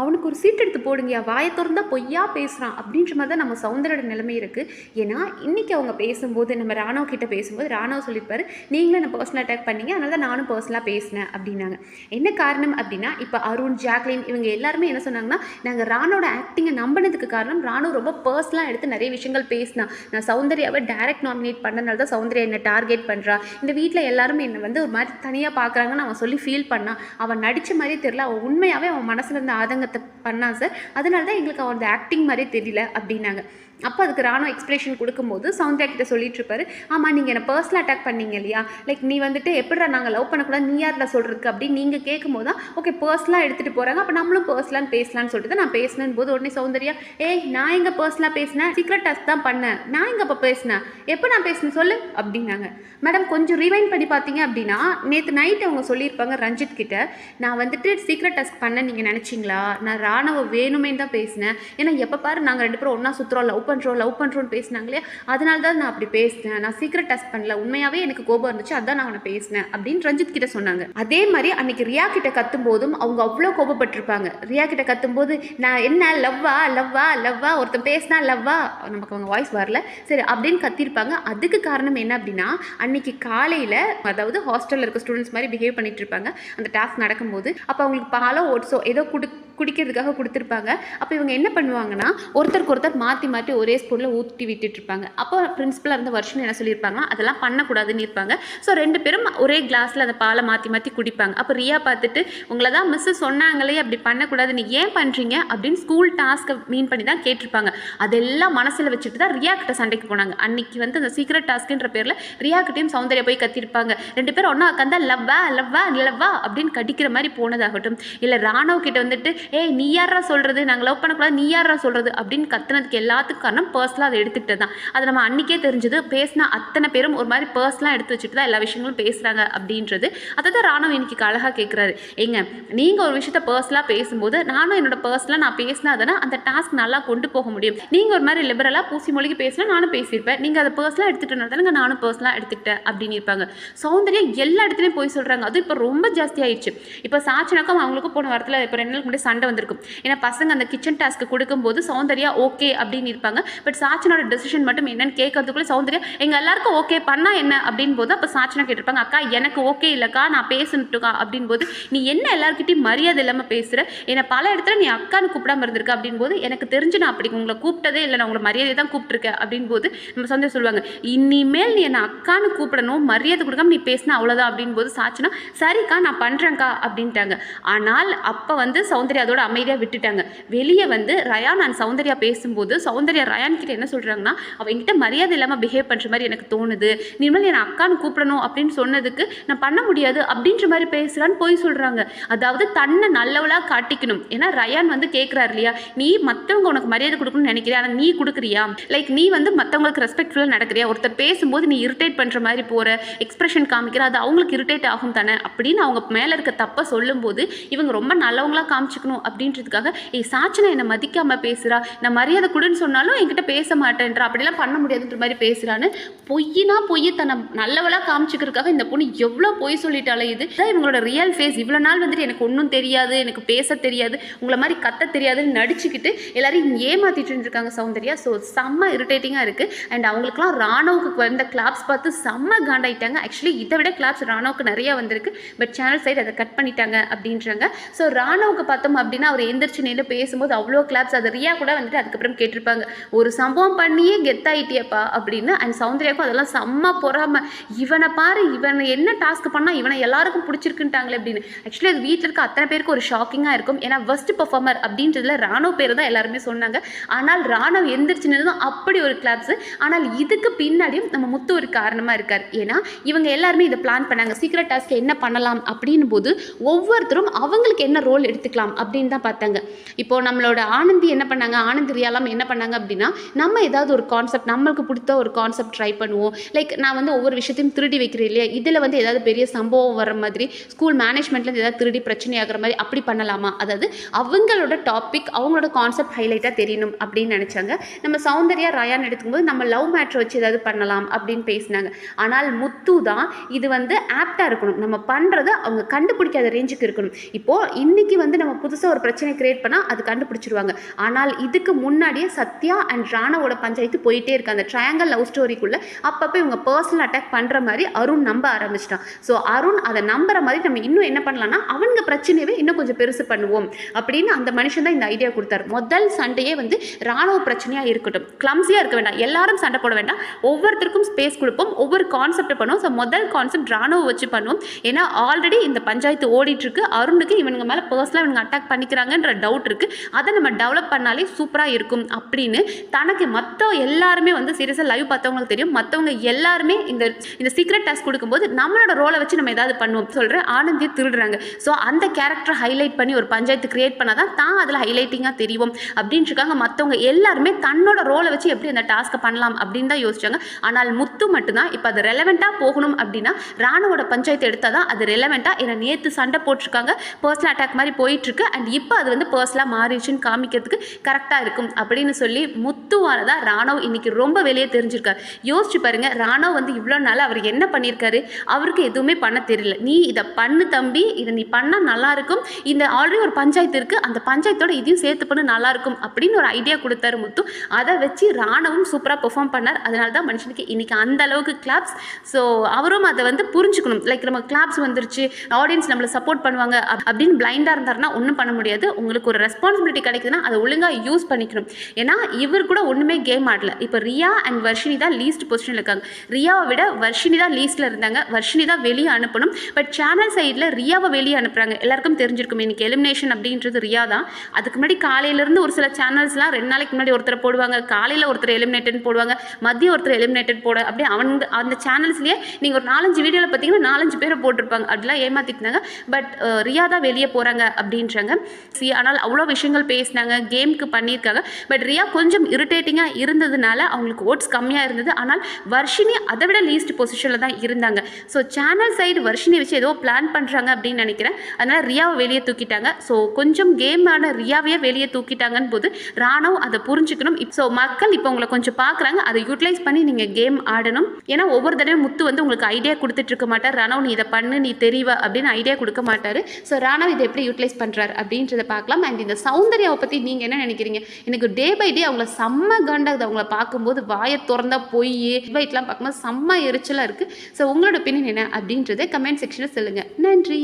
அவனுக்கு ஒரு சீட் எடுத்து போடுங்கயா வாயை திறந்தா பொய்யா பேசுகிறான் அப்படின்ற மாதிரி தான் நம்ம சவுந்தரோட நிலைமை இருக்குது ஏன்னா இன்றைக்கி அவங்க பேசும்போது நம்ம ராணவ் கிட்ட பேசும்போது ராணவ் சொல்லியிருப்பாரு நீங்களும் என்ன பர்சனல் அட்டாக் பண்ணீங்க அதனால தான் நானும் பர்சனலாக பேசினேன் அப்படின்னாங்க. என்ன காரணம் அப்படின்னா இப்போ அருண் ஜாக்லின் இவங்க எல்லாருமே என்ன சொன்னாங்கன்னா நாங்கள் ராணோட ஆக்டிங்கை நம்பினதுக்கு காரணம் ராணுவ ரொம்ப பர்சனலாக எடுத்து நிறைய விஷயங்கள் பேசினா. நான் சௌந்தர்யாவை டைரக்ட் நாமினேட் பண்ணனால தான் சௌந்தர்யா என்னை டார்கெட் பண்ணுறா இந்த வீட்டில் எல்லாருமே என்னை வந்து ஒரு மாதிரி தனியாக பார்க்குறாங்கன்னு அவன் சொல்லி ஃபீல் பண்ணான் அவன் நடித்த மாதிரியே தெரில அவன் உண்மையாகவே அவன் மனசில் இருந்த அரசாங்கத்தை பண்ணான் சார். அதனால தான் எங்களுக்கு அவரது ஆக்டிங் மாதிரியே தெரியல அப்படின்னாங்க. அப்போ அதுக்கு ராணுவ எக்ஸ்பிரஷன் கொடுக்கும்போது சௌந்தர்யா கிட்ட சொல்லிட்டு இருப்பாரு ஆமாம் நீங்கள் என்னை பர்சனல் அட்டாக் பண்ணீங்க இல்லையா? லைக் நீ வந்துட்டு எப்படிடா நாங்கள் லவ் பண்ணக்கூடாது நீ யாரில் சொல்கிறதுக்கு அப்படின்னு நீங்கள் கேட்கும்போது தான் ஓகே பர்சனலாக எடுத்துகிட்டு போகிறாங்க அப்போ நம்மளும் பர்சனலாக பேசலாம்னு சொல்லிட்டு நான் பேசினேன். போது உடனே சௌந்தர்யா ஏய் நான் எங்கே பர்சனலாக பேசினேன்? சீக்ரெட் டெஸ்ட் தான் பண்ணேன். நான் எங்கே அப்போ பேசினேன்? எப்போ நான் பேசினேன் சொல்லு? அப்படின்னாங்க. மேடம் கொஞ்சம் ரிவைண்ட் பண்ணி பார்த்தீங்க அப்படின்னா நேற்று நைட் அவங்க சொல்லியிருப்பாங்க ரஞ்சித் கிட்ட நான் வந்துட்டு சீக்ரெட் டாஸ்க் பண்ண நீங்கள் நினச்சிங்களா? நான் ராணுவ வேணுமே தான் பேசினேன். ஏன்னா எப்போ பாரு நாங்கள் ரெண்டு பேரும் ஒன்றா சுற்றுறோம் லவ் பண்ணுறோம் லவ் பண்ணுறோன்னு பேசினாங்களே அதனால தான் நான் அப்படி பேசினேன். நான் சீக்கிரம் டெஸ்ட் பண்ணல. உண்மையாகவே எனக்கு கோபம் இருந்துச்சு. அதான் நான் அவனை பேசினேன் அப்படின்னு ரஞ்சித் கிட்ட சொன்னாங்க. அதே மாதிரி அன்னைக்கு ரியா கிட்ட கத்தும் போதும் அவங்க அவ்வளோ கோபப்பட்டிருப்பாங்க. ரியா கிட்ட கத்தும்போது நான் என்ன லவ்வா லவ்வா லவ்வா ஒருத்தன் பேசினா லவ்வா நமக்கு அவங்க வாய்ஸ் வரல. சரி அப்படின்னு கத்திருப்பாங்க. அதுக்கு காரணம் என்ன அப்படின்னா அன்னைக்கு காலையில் அதாவது ஹாஸ்டலில் இருக்க ஸ்டூடெண்ட்ஸ் மாதிரி பிஹேவ் பண்ணிட்டு இருப்பாங்க. அந்த டாஸ்க் நடக்கும்போது. அப்போ அவங்களுக்கு பாலோ ஓட்ஸோ ஏதோ குடு குடிக்கிறதுக்காக கொடுத்துருப்பாங்க. அப்போ இவங்க என்ன பண்ணுவாங்கன்னா ஒருத்தருக்கு ஒருத்தர் மாற்றி மாற்றி ஒரே ஸ்பூனில் ஊற்றி விட்டுட்டு இருப்பாங்க அப்போ பிரின்ஸிபலாக இருந்த வருஷம் என்ன சொல்லியிருப்பாங்கன்னா அதெல்லாம் பண்ணக்கூடாதுன்னு இருப்பாங்க. ஸோ ரெண்டு பேரும் ஒரே கிளாஸில் அந்த பாலை மாற்றி மாற்றி குடிப்பாங்க. அப்போ ரியா பார்த்துட்டு உங்களை தான் மிஸ்ஸு சொன்னாங்களே அப்படி பண்ணக்கூடாது நீ ஏன் பண்ணுறீங்க அப்படின்னு ஸ்கூல் டாஸ்க்கை மீன் பண்ணி தான் கேட்டிருப்பாங்க. அதெல்லாம் மனசில் வச்சுட்டு தான் ரியா கிட்ட சண்டைக்கு போனாங்க. அன்னைக்கு வந்து அந்த சீக்ரெட் டாஸ்க்குன்ற பேரில் ரியா கிட்டையும் சௌந்தர்யா போய் கத்திருப்பாங்க ரெண்டு பேரும் ஒன்றா உட்காந்தா லவ்வா லவ்வா லவ்வா அப்படின்னு கடிக்கிற மாதிரி போனதாகட்டும். இல்லை ராணவ் கிட்ட வந்துட்டு ஏய் நீ யாரா சொல்கிறது நாங்கள் லவ் பண்ணக்கூடாது நீ யாரா சொல்கிறது அப்படின்னு கத்துனதுக்கு எல்லாத்துக்கும் காரணம் பர்சனலாக அதை எடுத்துக்கிட்டு தான். அது நம்ம அன்றைக்கே தெரிஞ்சது பேசினா அத்தனை பேரும் ஒரு மாதிரி பர்ஸ்னலாக எடுத்து வச்சுட்டு தான் எல்லா விஷயங்களும் பேசுகிறாங்க அப்படின்றது. அதை தான் ராணுவ இன்னைக்கு அழகாக கேட்குறாரு ஏங்க நீங்கள் ஒரு விஷயத்த பர்சனலாக பேசும்போது நானும் என்னோட பர்ஸ்னலாக நான் பேசினா தானே அந்த டாஸ்க் நல்லா கொண்டு போக முடியும். நீங்கள் ஒரு மாதிரி லிபரலாக பூசி மொழிக்கு பேசினா நானும் பேசியிருப்பேன். நீங்கள் அதை பர்சனலாக எடுத்துகிட்டு தானே நானும் பர்சனலாக எடுத்துக்கிட்டேன் அப்படின்னு இருப்பாங்க. சௌந்தர்யா எல்லா இடத்துலையும் போய் சொல்கிறாங்க அது இப்போ ரொம்ப ஜாஸ்தி ஆயிடுச்சு. இப்போ சாச்சனாக்கும் அவங்களுக்கும் போன வாரத்தில் இப்போ ரெண்டு நாளுக்கு முன்னாடி சண்டை வந்திருக்கும். ஏன்னா பசங்க அந்த கிச்சன் டாஸ்க்கு கொடுக்கும்போது சௌந்தர்யா ஓகே அப்படின்னு இருப்பாங்க. பட் சாச்சனோட டெசிஷன் மட்டும் என்னன்னு கேட்கறதுக்குள்ள சௌந்தர்யா எங்கள் எல்லாருக்கும் ஓகே பண்ணால் என்ன? அப்படின்னு போது அப்போ சாச்சனா கேட்டிருப்பாங்க அக்கா எனக்கு ஓகே இல்லைக்கா நான் பேசணுட்டுக்கா அப்படின் போது நீ என்ன எல்லாருக்கிட்டையும் மரியாதை இல்லாமல் பேசுகிற ஏன்னா பல இடத்துல நீ அக்கான்னு கூப்பிடாம இருந்திருக்க அப்படின் போது எனக்கு தெரிஞ்சு நான் அப்படி உங்களை கூப்பிட்டதே இல்லை நான் உங்களை மரியாதை தான் கூப்பிட்டுருக்கேன் அப்படின் போது நம்ம சௌந்தர்யா சொல்லுவாங்க இனிமேல் நீ என்னை அக்கான்னு கூப்பிடணும் மரியாதை கொடுக்காம நீ பேசினா அவ்வளோதான் அப்படின் போது சாச்சனா சரிக்கா நான் பண்ணுறேன்க்கா அப்படின்ட்டாங்க. ஆனால் அப்போ வந்து சௌந்தர்யா அதோட அமைதியாக விட்டுட்டாங்க. வெளியே வந்து ரயான் நான் சௌந்தர்யா பேசும்போது சௌந்தர்யா ரயான் கிட்ட என்ன சொல்கிறாங்கன்னா அவங்ககிட்ட மரியாதை இல்லாமல் பிஹேவ் பண்ணுற மாதிரி எனக்கு தோணுது. இனிமேல் என்னை அக்கான்னு கூப்பிடணும் அப்படின்னு சொன்னதுக்கு நான் பண்ண முடியாது அப்படின்ற மாதிரி பேசுகிறான்னு போய் சொல்கிறாங்க அதாவது தன்னை நல்லவளாக காட்டிக்கணும். ஏன்னா ரயான் வந்து கேட்குறாரு இல்லையா நீ மற்றவங்க உனக்கு மரியாதை கொடுக்கணும்னு நினைக்கிறியா? ஆனால் நீ கொடுக்குறியா? லைக் நீ வந்து மற்றவங்களுக்கு ரெஸ்பெக்ட்ஃபுல்லாக நடக்கிறியா? ஒருத்தர் பேசும்போது நீ இரிட்டேட் பண்ணுற மாதிரி போகிற எக்ஸ்பிரஷன் காமிக்கிற அது அவங்களுக்கு இரிட்டேட் ஆகும் தானே? அப்படின்னு அவங்க மேலே இருக்க தப்பை சொல்லும்போது இவங்க ரொம்ப நல்லவங்களாக காமிச்சிக்கணும். அப்படின்றதுக்காக ஏ சாச்சனா என்னை மதிக்காமல் பேசுகிறா நான் மரியாதை கொடுன்னு சொன்னாலும் என்கிட்ட பேச மாட்டேன்றா. அப்படிலாம் பண்ண முடியாதுன்ற மாதிரி பேசுகிறான்னு பொய்னா பொய் தன்னை நல்லவளாக காமிச்சிக்கிறதுக்காக இந்த பொண்ணு எவ்வளோ பொய் சொல்லிட்டாலே இது. தான் இவங்களோட ரியல் ஃபேஸ் இவ்வளோ நாள் வந்துட்டு எனக்கு ஒன்றும் தெரியாது எனக்கு பேச தெரியாது உங்களை மாதிரி கத்த தெரியாதுன்னு நடிச்சுக்கிட்டு எல்லாரையும் ஏமாற்றிட்டு இருந்திருக்காங்க சௌந்தர்யா. ஸோ செம்ம இரிட்டேட்டிங்காக இருக்குது அண்ட் அவங்களுக்குலாம் ராணுவுக்கு வந்த கிளாப்ஸ் பார்த்து செம்ம காண்டாயிட்டாங்க. ஆக்சுவலி இதை விட கிளாப்ஸ் ராணுவுக்கு நிறையா வந்திருக்கு. பட் சேனல் சைடு அதை கட் பண்ணிட்டாங்க அப்படின்றாங்க. ஸோ ராணுவுக்கு பார்த்தோம் அப்படின்னா அவர் எந்திரிச்சு நின்று பேசும்போது அவ்வளோ கிளாப்ஸ் அது ரியா கூட வந்துட்டு அதுக்கப்புறம் கேட்டிருப்பாங்க ஒரு சம்பவம் பண்ணியே கெத்தாயிட்டியப்பா அப்படின்னு. அண்ட் சௌந்தர்யாவுக்கும் அதெல்லாம் செம்ம பொறாம. இவனை பாரு இவன் என்ன டாஸ்க் பண்ணால் இவனை எல்லாருக்கும் பிடிச்சிருக்குன்ட்டாங்களே அப்படின்னு. ஆக்சுவலி அது வீட்டில் இருக்க அத்தனை பேருக்கு ஒரு ஷாக்கிங்காக இருக்கும். ஏன்னா ஃபர்ஸ்ட் பர்ஃபார்மர் அப்படின்றதுல ராணுவ பேர் தான் எல்லாருமே சொன்னாங்க. ஆனால் ராணவ் எந்திரிச்சு நின்றதும் அப்படி ஒரு கிளாப்ஸ் ஆனால் இதுக்கு பின்னாடியும் நம்ம முத்து ஒரு காரணமாக இருக்கார். ஏன்னா இவங்க எல்லாருமே இதை பிளான் பண்ணாங்க. சீக்கிரட் டாஸ்க் என்ன பண்ணலாம் அப்படின் போது ஒவ்வொருத்தரும் அவங்களுக்கு என்ன ரோல் எடுத்துக்கலாம் அப்படி அப்படின்னு தான் பார்த்தாங்க. இப்போ நம்மளோட ஆனந்தி என்ன பண்ணாங்க? ஆனந்த் ரியாலாம் என்ன பண்ணாங்க அப்படின்னா நம்ம ஏதாவது ஒரு கான்செப்ட் நம்மளுக்கு பிடித்த ஒரு கான்செப்ட் ட்ரை பண்ணுவோம். லைக் நான் வந்து ஒவ்வொரு விஷயத்தையும் திருடி வைக்கிறேன் இல்லையா? இதில் வந்து ஏதாவது பெரிய சம்பவம் வர மாதிரி ஸ்கூல் மேனேஜ்மெண்ட்லேருந்து ஏதாவது திருடி பிரச்சனை ஆகிற மாதிரி அப்படி பண்ணலாமா? அதாவது அவங்களோட டாபிக் அவங்களோட கான்செப்ட் ஹைலைட்டாக தெரியணும் அப்படின்னு நினச்சாங்க. நம்ம சௌந்தர்யா ராயான்னு எடுக்கும்போது நம்ம லவ் மேட்ரை வச்சு ஏதாவது பண்ணலாம் அப்படின்னு பேசினாங்க. ஆனால் முத்து தான் இது வந்து ஆப்டாக இருக்கணும். நம்ம பண்ணுறது அவங்க கண்டுபிடிக்காத ரேஞ்சுக்கு இருக்கணும். இப்போது இன்றைக்கி வந்து நம்ம புதுசாக ஒரு பிரச்சனை கிரியேட் பண்ணால் அது கண்டுபிடிச்சிருவாங்க. ஆனால் இதுக்கு முன்னாடியே சத்யா அண்ட் ராணாவோட பஞ்சாயத்து போயிட்டே இருக்கு. அந்த ட்ரையாங்கல் லவ் ஸ்டோரிக்குள்ளே அப்பப்போ இவங்க பர்சனல் அட்டாக் பண்ணுற மாதிரி அருண் நம்ப ஆரம்பிச்சிட்டான். ஸோ அருண் அதை நம்புற மாதிரி நம்ம இன்னும் என்ன பண்ணலாம்னா அவனுங்க பிரச்சனையவே இன்னும் கொஞ்சம் பெருசு பண்ணுவோம் அப்படின்னு அந்த மனுஷன் தான் இந்த ஐடியா கொடுத்தாரு. முதல் சண்டையே வந்து ராணுவ பிரச்சனையாக இருக்கட்டும். கிளம்ஸியாக இருக்க வேண்டாம். எல்லாரும் சண்டை போட வேண்டாம். ஒவ்வொருத்தருக்கும் ஸ்பேஸ் கொடுப்போம். ஒவ்வொரு கான்செப்ட் பண்ணுவோம். ஸோ முதல் கான்செப்ட் ராணுவ வச்சு பண்ணுவோம். ஏன்னா ஆல்ரெடி இந்த பஞ்சாயத்து ஓடிட்டு இருக்கு. அருணுக்கு இவனுங்க மேலே பர்சனலாக இவங்க அட்டாக் பண்ணிக்கிறாங்கன்ற டவுட் இருக்குது அதை நம்ம டெவலப் பண்ணாலே சூப்பராக இருக்கும் அப்படின்னு தனக்கு மற்ற எல்லாருமே வந்து சீரியஸாக லைவ் பார்த்தவங்களுக்கு தெரியும். மற்றவங்க எல்லாருமே இந்த இந்த சீக்ரெட் டாஸ்க் கொடுக்கும்போது நம்மளோட ரோலை வச்சு நம்ம ஏதாவது பண்ணுவோம் சொல்கிற ஆனந்தியை திருடுறாங்க. ஸோ அந்த கேரக்டரை ஹைலைட் பண்ணி ஒரு பஞ்சாயத்து கிரியேட் பண்ணால் தான் தான் அதில் ஹைலைட்டிங்காக தெரியும் அப்படின்ட்டுருக்காங்க மற்றவங்க எல்லாருமே தன்னோட ரோலை வச்சு எப்படி அந்த டாஸ்க்கை பண்ணலாம் அப்படின்னு தான் யோசிச்சாங்க. ஆனால் முத்து மட்டும்தான் இப்போ அது ரெலவெண்ட்டாக போகணும் அப்படின்னா ராணுவோட பஞ்சாயத்து எடுத்தால் தான் அது ரெலவெண்ட்டாக ஏன்னா நேற்று சண்டை போட்டிருக்காங்க. பர்சனல் அட்டாக் மாதிரி போயிட்டுருக்கு. அண்ட் இப்போ அது வந்து பர்ஸ்லாம் மாறிடுச்சுன்னு காமிக்கிறதுக்கு கரெக்டாக இருக்கும் அப்படின்னு சொல்லி முத்துவால தான் ராணவ் இன்றைக்கி ரொம்ப வெளியே தெரிஞ்சிருக்காரு. யோசிச்சு பாருங்க ராணவ் வந்து இவ்வளோ நாள் அவர் என்ன பண்ணியிருக்காரு? அவருக்கு எதுவுமே பண்ண தெரியல. நீ இதை பண்ணு தம்பி இதை நீ பண்ணால் நல்லாயிருக்கும் இந்த ஆல்ரெடி ஒரு பஞ்சாயத்து இருக்குது அந்த பஞ்சாயத்தோட இதையும் சேர்த்து பண்ணு நல்லாயிருக்கும் அப்படின்னு ஒரு ஐடியா கொடுத்தாரு முத்து. அதை வச்சு ராணவும் சூப்பராக பெர்ஃபார்ம் பண்ணார். அதனால தான் மனுஷனுக்கு இன்றைக்கி அந்த அளவுக்கு கிளாப்ஸ் ஸோ அவரும் அதை வந்து புரிஞ்சுக்கணும். லைக் நம்ம கிளாப்ஸ் வந்துருச்சு ஆடியன்ஸ் நம்மளை சப்போர்ட் பண்ணுவாங்க அப்படின்னு பிளைண்டாக இருந்தாருன்னா ஒன்றும் பண்ண முடியாது. உங்களுக்கு ஒரு ரெஸ்பான்சிபிலிட்டி கிடைக்குதுன்னா அதை ஒழுங்காக யூஸ் பண்ணிக்கணும். ஏன்னா இவர் கூட ஒன்றுமே கேம் ஆடல. இப்போ ரியா அண்ட் வர்ஷினி தான் லீஸ்ட் பொசிஷனில் இருக்காங்க. ரியாவை விட வர்ஷினி தான் லீஸ்ட்டில் இருந்தாங்க. வர்ஷினி தான் வெளியே அனுப்பணும். பட் சேனல் சைடில் ரியாவை வெளியே அனுப்புகிறாங்க எல்லாருக்கும் தெரிஞ்சிருக்கும். இன்னைக்கு எலிமினேஷன் அப்படின்றது ரியா தான். அதுக்கு முன்னாடி காலையிலேருந்து ஒரு சில சேனல்ஸ்லாம் ரெண்டு நாளைக்கு முன்னாடி ஒருத்தர் போடுவாங்க. காலையில் ஒருத்தர் எலிமினேட்டட் போடுவாங்க. மதியம் ஒருத்தர் எலிமினேட்டட் போட. அப்படியே அவங்க அந்த சேனல்ஸ்லேயே நீங்கள் ஒரு நாலஞ்சு வீடியோவில் பார்த்தீங்கன்னா நாலஞ்சு பேரை போட்டிருப்பாங்க. அப்படிலாம் ஏமாற்றிட்டாங்க பட் ரியா தான் வெளியே போகிறாங்க அப்படின்றாங்க. சி ஆனால் அவ்வளோ விஷயங்கள் பேசினாங்க கேம்க்கு பண்ணியிருக்காங்க. பட் ரியா கொஞ்சம் இரிட்டேட்டிங்காக இருந்ததுனால அவங்களுக்கு ஓட்ஸ் கம்மியாக இருந்தது. ஆனால் வர்ஷினி அதை விட லீஸ்ட் பொசிஷனில் தான் இருந்தாங்க. ஸோ சேனல் சைடு வர்ஷினி வச்சு ஏதோ பிளான் பண்ணுறாங்க அப்படின்னு நினைக்கிறேன். அதனால் ரியாவை வெளியே தூக்கிட்டாங்க. ஸோ கொஞ்சம் கேமான ரியாவையே வெளியே தூக்கிட்டாங்கன்னு போது ராணவ் அதை புரிஞ்சுக்கணும். ஸோ மக்கள் இப்போ உங்களை கொஞ்சம் பார்க்குறாங்க. அதை யூட்டிலைஸ் பண்ணி நீங்கள் கேம் ஆடணும். ஏன்னா ஒவ்வொரு தடவையும் முத்து வந்து உங்களுக்கு ஐடியா கொடுத்துட்டு இருக்க மாட்டார். ராணவ் நீ இதை பண்ணு நீ தெரிவா அப்படின்னு ஐடியா கொடுக்க மாட்டார். ஸோ ராணவ் இதை எப்படி யூட்டிலைஸ் பண்ணுறாரு அப்படின்றத பார்க்கலாம். அண்ட் இந்த சௌந்தர்யாவை பற்றி நீங்கள் என்ன நினைக்கிறீங்க? எனக்கு டே பை டே அவங்கள செம்ம காண்டாகுது அவங்கள பார்க்கும்போது வாயை திறந்தா போய் பைட்லாம் பார்க்கும்போது செம்ம எரிச்சலாக இருக்குது ஸோ உங்களோட ஒப்பீனியன் என்ன அப்படின்றத கமெண்ட் செக்ஷனில் சொல்லுங்கள் நன்றி.